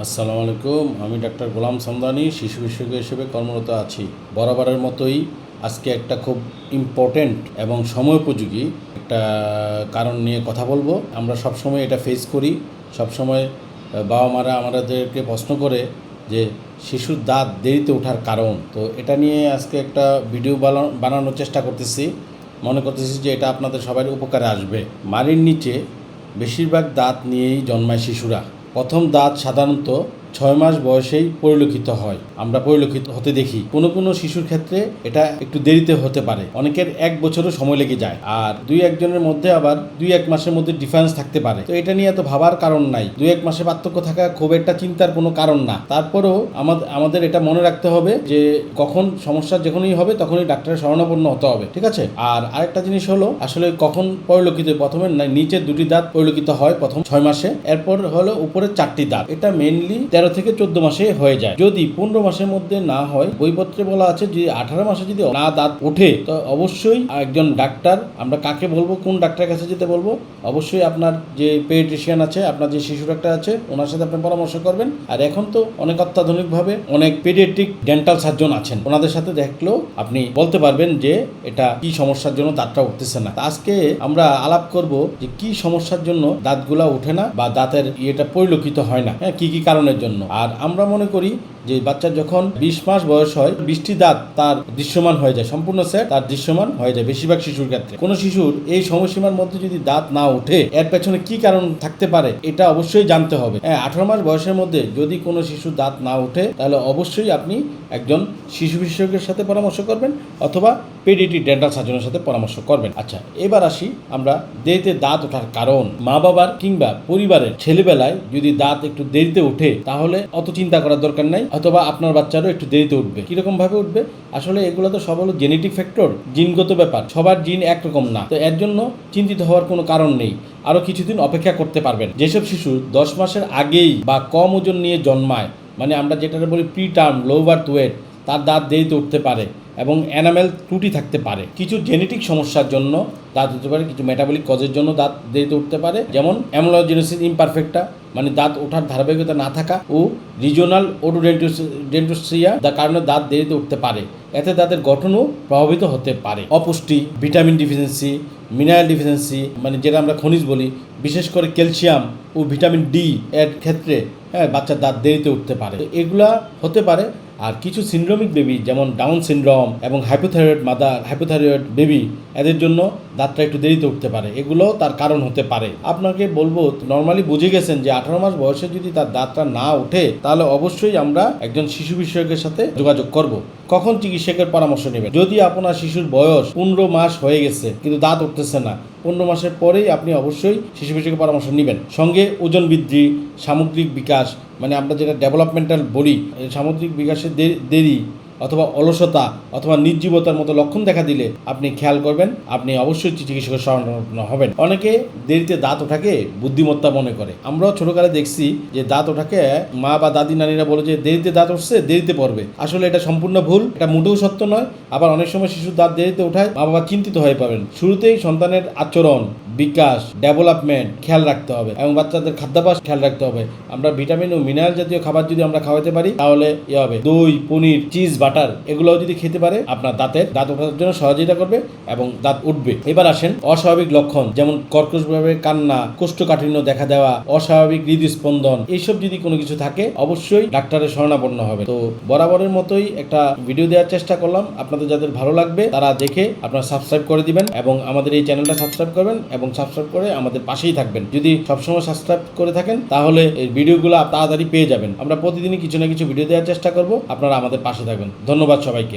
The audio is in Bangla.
আসসালামু আলাইকুম, আমি ডাক্তার গোলাম সামদানি শিশু বিশেষজ্ঞ হিসেবে কর্মরত আছি। বরাবরের মতোই আজকে একটা খুব ইম্পর্ট্যান্ট এবং সময়োপযোগী একটা কারণ নিয়ে কথা বলব। আমরা সবসময় এটা ফেস করি, সবসময় বাবা মারা আমাদেরকে প্রশ্ন করে যে, শিশুর দাঁত দেরিতে ওঠার কারণ? তো এটা নিয়ে আজকে একটা ভিডিও বানা- বানানোর চেষ্টা করতেছি। মনে করতেছি যে, এটা আপনাদের সবার উপকারে আসবে। মারির নিচে বেশিরভাগ দাঁত নিয়েই জন্মায় শিশুরা। প্রথম দাঁত সাধারণত ছয় মাস বয়সেই পরিলক্ষিত হয়। আমরা পরিলক্ষিত হতে দেখি, কোনো কোনো শিশুর ক্ষেত্রে এটা একটু দেরিতে হতে পারে। অনেকের এক বছরও সময় লেগে যায় আর দুই একজনের মধ্যে আবার দুই এক মাসের মধ্যে ডিফারেন্স থাকতে পারে। তো এটা নিয়ে এত ভাবার কারণ নাই। দুই এক মাসে পার্থক্য থাকা খুব একটা চিন্তার কোনো কারণ না। তারপরেও আমাদের আমাদের এটা মনে রাখতে হবে যে, কখন সমস্যা যখনই হবে তখনই ডাক্তারের শরণাপন্ন হতে হবে, ঠিক আছে? আর আরেকটা জিনিস হলো, আসলে কখন পরিলক্ষিত, প্রথমে নিচের দুটি দাঁত পরিলক্ষিত হয় প্রথম ছয় মাসে, এরপর হলো উপরের চারটি দাঁত। এটা মেনলি তেরো থেকে চোদ্দ মাসে হয়ে যায়। যদি পনেরো মাসের মধ্যে না হয়, বইপত্রে বলা আছে যে আঠারো মাসে যদি না দাঁত ওঠে, তো অবশ্যই একজন ডাক্তার, আমরা কাকে বলব, কোন ডাক্তারের কাছে যেতে বলব, অবশ্যই আপনার যে পেডিট্রিশিয়ান আছে, আপনার যে শিশু ডাক্তার আছে, ওনার সাথে আপনি পরামর্শ করবেন। আর এখন তো অনেক অত্যাধুনিকভাবে অনেক পেডিয়াট্রিক ডেন্টাল সার্জন আছেন। ওনাদের সাথে দেখলেও আপনি বলতে পারবেন যে এটা কি সমস্যার জন্য দাঁতটা উঠতেছে না। আজকে আমরা আলাপ করব যে কি সমস্যার জন্য দাঁতগুলা ওঠে না বা দাঁতের ইয়েটা পরিলক্ষিত হয় না। হ্যাঁ কি কি কারণের জন্য? আর আমরা মনে করি যে বাচ্চা যখন বিশ মাস বয়স হয়, বৃষ্টি দাঁত তার দৃশ্যমান হয়ে যায়। সম্পূর্ণ সেট তার দৃশ্যমান হয়ে যায় বেশিরভাগ শিশুর ক্ষেত্রে। কোনো শিশুর এই সময়সীমার মধ্যে যদি দাঁত না ওঠে, এর পেছনে কি কারণ থাকতে পারে এটা অবশ্যই জানতে হবে। হ্যাঁ আঠারো মাস বয়সের মধ্যে যদি কোনো শিশুর দাঁত না ওঠে, তাহলে অবশ্যই আপনি একজন শিশু বিশেষজ্ঞের সাথে পরামর্শ করবেন অথবা পেডিটি ডেন্টাল সার্জনের সাথে পরামর্শ করবেন। আচ্ছা এবার আসি আমরা দেরিতে দাঁত ওঠার কারণ। মা বাবার কিংবা পরিবারের ছেলেবেলায় যদি দাঁত একটু দেরিতে ওঠে, তাহলে অত চিন্তা করার দরকার নাই। অথবা আপনার বাচ্চারও একটু দেরিতে উঠবে। কীরকম ভাবে উঠবে? আসলে এগুলো তো সব হলো জেনেটিক ফ্যাক্টর জিনগত ব্যাপার। সবার জিন একরকম না। তো এর জন্য চিন্তিত হওয়ার কোনো কারণ নেই। আরও কিছুদিন অপেক্ষা করতে পারবেন। যেসব শিশু দশ মাসের আগেই বা কম ওজন নিয়ে জন্মায় মানে আমরা যেটা বলি preterm low birth weight তার দাঁত দেরিতে উঠতে পারে এবং অ্যানামেল ত্রুটি থাকতে পারে। কিছু জেনেটিক সমস্যার জন্য, দাঁত হতে পারে, কিছু মেটাবলিক কজের জন্য দাঁত দেরিতে উঠতে পারে। যেমন অ্যামোলোজেনেসিস ইমপারফেক্টা মানে দাঁত ওঠার ধারাবাহিকতা না থাকা ও রিজনাল ওডোডেন্টোসিয়া যার কারণে দাঁত দেরিতে উঠতে পারে। এতে দাঁতের গঠনও প্রভাবিত হতে পারে। অপুষ্টি, ভিটামিন ডিফিসিয়েন্সি মিনারেল ডিফিসিয়েন্সি মানে যেটা আমরা খনিজ বলি, বিশেষ করে ক্যালসিয়াম ও ভিটামিন ডি এর ক্ষেত্রে হ্যাঁ বাচ্চার দাঁত দেরিতে উঠতে পারে। এগুলা হতে পারে আর কিছু সিন্ড্রোমিক বেবি যেমন ডাউন সিনড্রোম এবং হাইপোথাইরয়েড মাদার হাইপোথাইরয়েড বেবি এদের জন্য দাঁতটা একটু দেরিতে উঠতে পারে। এগুলো তার কারণ হতে পারে। আপনাকে বলব নর্মালি বুঝে গেছেন যে আঠারো মাস বয়সে যদি তার দাঁতটা না ওঠে, তাহলে অবশ্যই আমরা একজন শিশু বিশেষজ্ঞের সাথে যোগাযোগ করব। কখন চিকিৎসকের পরামর্শ নেবেন? যদি আপনার শিশুর বয়স পনেরো মাস হয়ে গেছে, কিন্তু দাঁত উঠতেছে না পনেরো মাসের পরেই আপনি অবশ্যই শিশু বিশেষজ্ঞের পরামর্শ নেবেন। সঙ্গে ওজন বৃদ্ধি, সামগ্রিক বিকাশ মানে আমরা যেটা ডেভেলপমেন্টাল বলি সামগ্রিক বিকাশের দেরি অথবা অলসতা অথবা নির্জীবতার মতো লক্ষণ দেখা দিলে আপনি খেয়াল করবেন, আপনি অবশ্যই চিকিৎসকের শরণাপন্ন হবেন। অনেকে দেরিতে দাঁত ওঠাকে বুদ্ধিমত্তা মনে করে। আমরাও ছোটকালে দেখছি যে দাঁত ওঠাকে মা বা দাদি নানিরা বলে যে, দেরিতে দাঁত উঠছে দেরিতে পড়বে। আসলে এটা সম্পূর্ণ ভুল, এটা মোটেও সত্য নয়। আবার অনেক সময় শিশুর দাঁত দেরিতে ওঠায় মা বাবা চিন্তিত হয়ে পাবেন শুরুতেই সন্তানের আচরণ বিকাশ ডেভেলপমেন্ট খেয়াল রাখতে হবে এবং বাচ্চাদের খাদ্যাভ্যাস খেয়াল রাখতে হবে। আমরা ভিটামিন ও মিনারেল জাতীয় খাবার যদি আমরা খাওয়াতে পারি, তাহলে ই হবে। দই, পনির চিজ বাটার এগুলোও যদি খেতে পারে, আপনার দাঁতের, দাঁত ওঠার জন্য সহযোগিতা করবে এবং দাঁত উঠবে। এবার আসেন অস্বাভাবিক লক্ষণ, যেমন কর্কশভাবে কান্না, কোষ্ঠকাঠিন্য দেখা দেওয়া, অস্বাভাবিক হৃদস্পন্দন, এইসব যদি কোনো কিছু থাকে, অবশ্যই ডাক্তারের শরণাপন্ন হবে। তো বরাবরের মতোই একটা ভিডিও দেওয়ার চেষ্টা করলাম। আপনাদের যাদের ভালো লাগবে, তারা দেখে আপনারা সাবস্ক্রাইব করে দিবেন এবং আমাদের এই চ্যানেলটা সাবস্ক্রাইব করবেন এবং সাবস্ক্রাইব করে আমাদের পাশেই থাকবেন। যদি সবসময় সাবস্ক্রাইব করে থাকেন, তাহলে এই ভিডিওগুলো তাড়াতাড়ি পেয়ে যাবেন। আমরা প্রতিদিনই কিছু না কিছু ভিডিও দেওয়ার চেষ্টা করব। আপনারা আমাদের পাশে থাকবেন। ধন্যবাদ সবাইকে।